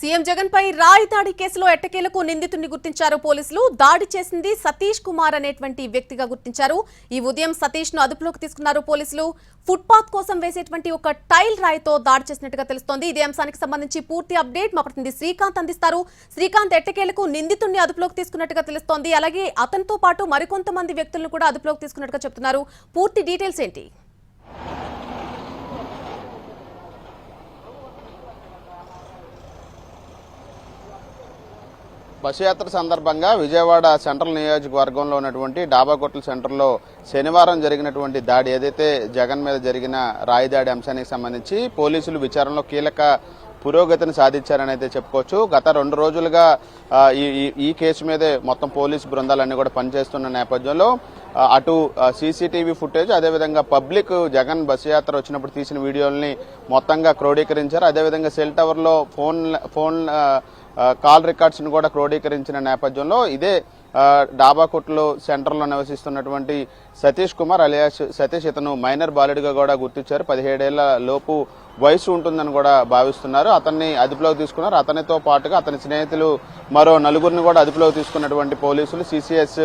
CM Jagan పై రాయి దాడి కేసులో ఎట్టకేలకు నిందితుడిని గుర్తించారు పోలీసులు. దాడి చేసింది సతీష్ కుమార్ అనేటువంటి వ్యక్తిగా గుర్తించారు. ఈ ఉదయం సతీష్ను అదుపులోకి తీసుకున్నారు పోలీసులు. ఫుట్పాత్ కోసం వేసేటువంటి ఒక టైల్ రాయితో దాడి చేసినట్టుగా తెలుస్తోంది. ఇదే అంశానికి సంబంధించి పూర్తి అప్డేట్ మా ప్రతినిధి శ్రీకాంత్ అందిస్తారు. శ్రీకాంత్ ఎట్టకేలకు నిందితుడిని అదుపులోకి తీసుకున్నట్టుగా తెలుస్తోంది. అలాగే అతనితో పాటు మరికొంతమంది వ్యక్తులను కూడా అదుపులోకి తీసుకున్నట్టుగా చెప్తున్నారు. పూర్తి డీటెయిల్స్ ఏంటి? బస్సు సందర్భంగా విజయవాడ సెంట్రల్ నియోజకవర్గంలో ఉన్నటువంటి డాబాకొట్ల సెంటర్లో శనివారం జరిగినటువంటి దాడి ఏదైతే జగన్ మీద జరిగిన రాయి దాడి అంశానికి సంబంధించి పోలీసులు విచారణలో కీలక పురోగతిని సాధించారని అయితే చెప్పుకోవచ్చు. గత రెండు రోజులుగా ఈ ఈ- కేసు మీదే మొత్తం పోలీసు బృందాలన్నీ కూడా పనిచేస్తున్న నేపథ్యంలో అటు సీసీటీవీ ఫుటేజ్ అదేవిధంగా పబ్లిక్ జగన్ బస్సు యాత్ర వచ్చినప్పుడు తీసిన వీడియోల్ని మొత్తంగా క్రోడీకరించారు. అదేవిధంగా సెల్ టవర్లో ఫోన్ ఫోన్ కాల్ రికార్డ్స్ని కూడా క్రోడీకరించిన నేపథ్యంలో ఇదే డాబాకుట్లు సెంటర్లో నివసిస్తున్నటువంటి సతీష్ కుమార్ అలియాస్ సతీష్ ఇతను మైనర్ బాలుడిగా కూడా గుర్తించారు. పదిహేడేళ్ళ లోపు వయసు ఉంటుందని కూడా భావిస్తున్నారు. అతన్ని అదుపులోకి తీసుకున్నారు. అతనితో పాటుగా అతని స్నేహితులు మరో నలుగురిని కూడా అదుపులోకి తీసుకున్నటువంటి పోలీసులు సిసిఎస్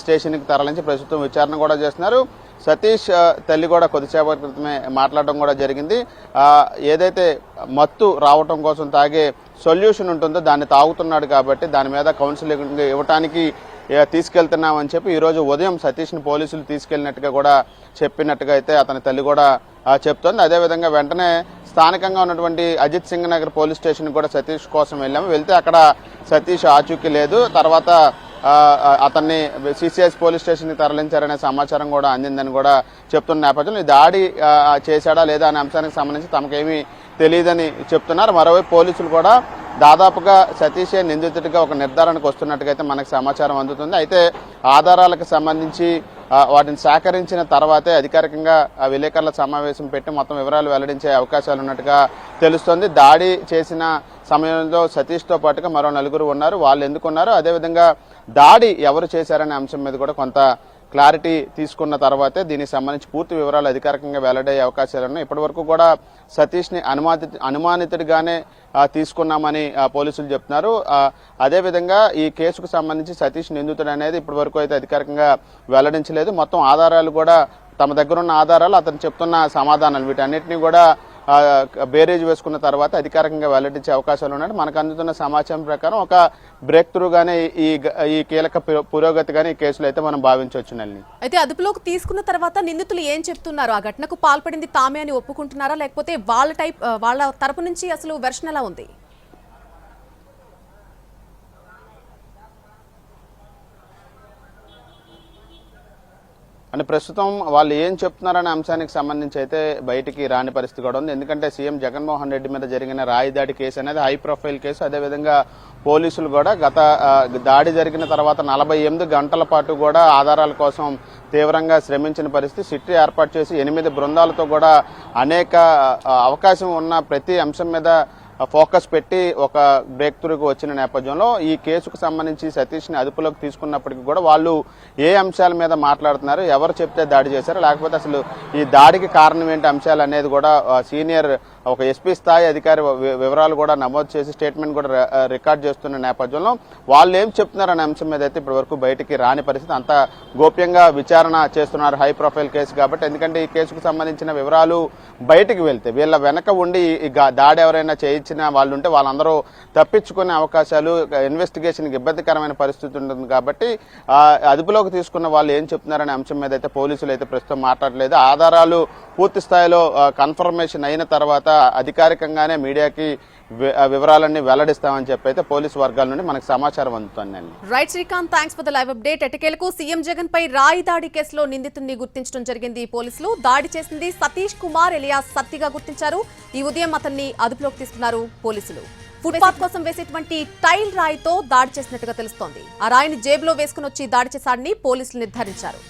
స్టేషన్కి తరలించి ప్రస్తుతం విచారణ కూడా చేస్తున్నారు. సతీష్ తల్లి కూడా కొద్దిసేపటి క్రితమే మాట్లాడడం కూడా జరిగింది. ఏదైతే మత్తు రావటం కోసం తాగే సొల్యూషన్ ఉంటుందో దాన్ని తాగుతున్నాడు కాబట్టి దాని మీద కౌన్సిలింగ్ ఇవ్వటానికి తీసుకెళ్తున్నామని చెప్పి ఈరోజు ఉదయం సతీష్ని పోలీసులు తీసుకెళ్ళినట్టుగా కూడా చెప్పినట్టుగా అయితే అతని తల్లి కూడా చెప్తోంది. అదేవిధంగా వెంటనే స్థానికంగా ఉన్నటువంటి అజిత్ సింగ్ నగర్ పోలీస్ స్టేషన్ కూడా సతీష్ కోసం వెళ్ళాము. వెళ్తే అక్కడ సతీష్ ఆచూకీ లేదు. తర్వాత అతన్ని సిసిఎస్ పోలీస్ స్టేషన్కి తరలించారనే సమాచారం కూడా అందిందని కూడా చెప్తున్న నేపథ్యంలో ఈ దాడి చేశాడా లేదా అనే అంశానికి సంబంధించి తమకేమీ తెలియదని చెప్తున్నారు. మరోవైపు పోలీసులు కూడా దాదాపుగా సతీషే నిందితుడిగా ఒక నిర్ధారణకు వస్తున్నట్టుగా అయితే మనకు సమాచారం అందుతుంది. అయితే ఆధారాలకు సంబంధించి వాటిని సేకరించిన తర్వాతే అధికారికంగా ఆ విలేకరుల సమావేశం పెట్టి మొత్తం వివరాలు వెల్లడించే అవకాశాలు ఉన్నట్టుగా తెలుస్తోంది. దాడి చేసిన సమయంలో సతీష్తో పాటుగా మరో నలుగురు ఉన్నారు. వాళ్ళు ఎందుకున్నారు అదేవిధంగా దాడి ఎవరు చేశారనే అంశం మీద కూడా కొంత క్లారిటీ తీసుకున్న తర్వాతే దీనికి సంబంధించి పూర్తి వివరాలు అధికారికంగా వెల్లడయ్యే అవకాశాలు ఉన్నాయి. ఇప్పటి వరకు కూడా సతీష్ని అనుమాని అనుమాతి అనుమానితుడిగానే తీసుకున్నామని పోలీసులు చెప్తున్నారు. అదేవిధంగా ఈ కేసుకు సంబంధించి సతీష్ నిందితుడు అనేది ఇప్పటివరకు అయితే అధికారికంగా వెల్లడించలేదు. మొత్తం ఆధారాలు కూడా తమ దగ్గర ఉన్న ఆధారాలు అతను చెప్తున్న సమాధానాలు. వీటన్నిటిని కూడా బేరేజ్ వేసుకున్న తర్వాత అధికారికంగా వెల్లడించే అవకాశాలు ఉన్నాయి. మనకు అందుతున్న సమాచారం ప్రకారం ఒక బ్రేక్ త్రూగానే ఈ ఈ కీలక పురో- పురోగతిగానే ఈ కేసులో అయితే మనం భావించవచ్చు నల్ని అయితే అదుపులోకి తీసుకున్న తర్వాత నిందితులు ఏం చెప్తున్నారు? ఆ ఘటనకు పాల్పడింది తామే అని ఒప్పుకుంటున్నారా? లేకపోతే వాళ్ళ టైప్ వాళ్ళ తరపు నుంచి అసలు వెర్షన్ ఎలా ఉంది? అండ్ ప్రస్తుతం వాళ్ళు ఏం చెప్తున్నారనే అంశానికి సంబంధించి అయితే బయటికి రాని పరిస్థితి కూడా ఉంది. ఎందుకంటే సీఎం జగన్మోహన్ రెడ్డి మీద జరిగిన రాయి దాడి కేసు అనేది హై ప్రొఫైల్ కేసు. అదేవిధంగా పోలీసులు కూడా గత దాడి జరిగిన తర్వాత నలభై ఎనిమిది గంటల పాటు కూడా ఆధారాల కోసం తీవ్రంగా శ్రమించిన పరిస్థితి. సిట్టి ఏర్పాటు చేసి ఎనిమిది బృందాలతో కూడా అనేక అవకాశం ఉన్న ప్రతి అంశం మీద ఫోకస్ పెట్టి ఒక బ్రేక్ త్రూకి వచ్చిన నేపథ్యంలో ఈ కేసుకు సంబంధించి సతీష్ని అదుపులోకి తీసుకున్నప్పటికీ కూడా వాళ్ళు ఏ అంశాల మీద మాట్లాడుతున్నారు ఎవరు చెప్తే దాడి చేశారు లేకపోతే అసలు ఈ దాడికి కారణం ఏంటి అంశాలు అనేది కూడా సీనియర్ ఒక ఎస్పీ స్థాయి అధికారి వివరాలు కూడా నమోదు చేసి స్టేట్మెంట్ కూడా రికార్డ్ చేస్తున్న నేపథ్యంలో వాళ్ళు ఏం చెప్తున్నారనే అంశం మీద అయితే ఇప్పటి వరకు బయటికి రాని పరిస్థితి. అంత గోప్యంగా విచారణ చేస్తున్నారు హై ప్రొఫైల్ కేసు కాబట్టి. ఎందుకంటే ఈ కేసుకు సంబంధించిన వివరాలు బయటికి వెళ్తే వీళ్ళ వెనక ఉండి దాడి ఎవరైనా ఇచ్చిన వాళ్ళు ఉంటే వాళ్ళందరూ తప్పించుకునే అవకాశాలు ఇన్వెస్టిగేషన్ ఇబ్బందికరమైన పరిస్థితి ఉంటుంది కాబట్టి అదుపులోకి తీసుకున్న వాళ్ళు ఏం చెప్తున్నారనే అంశం మీద అయితే పోలీసులు అయితే ప్రస్తుతం మాట్లాడలేదు. ఆధారాలు పూర్తి స్థాయిలో కన్ఫర్మేషన్ అయిన తర్వాత అధికారికంగానే మీడియాకి వివరాలన్నీ వెల్లడిస్తామని చెప్పి అయితే పోలీసు వర్గాల నుండి మనకు సమాచారం అందుతుంది right Srikanth thanks for the live update ఎటకేలకు CM Jagan పై రాయి దాడి కేసులో నిందితుడిని గుర్తించడం జరిగింది పోలీసులు. దాడి చేసింది సతీష్ కుమార్ ఎలియా సత్తిగా గుర్తించారు. ఈ ఉదయం అతన్ని అదుపులోకి తీసుకున్నారు. పోలీసులు. ఫుట్పాత్ కోసం వేసేటువంటి టైల్ రాయితో దాడి చేసినట్టుగా తెలుస్తోంది. ఆ రాయిని జేబులో వేసుకుని వచ్చి దాడి చేశాడని పోలీసులు నిర్ధారించారు.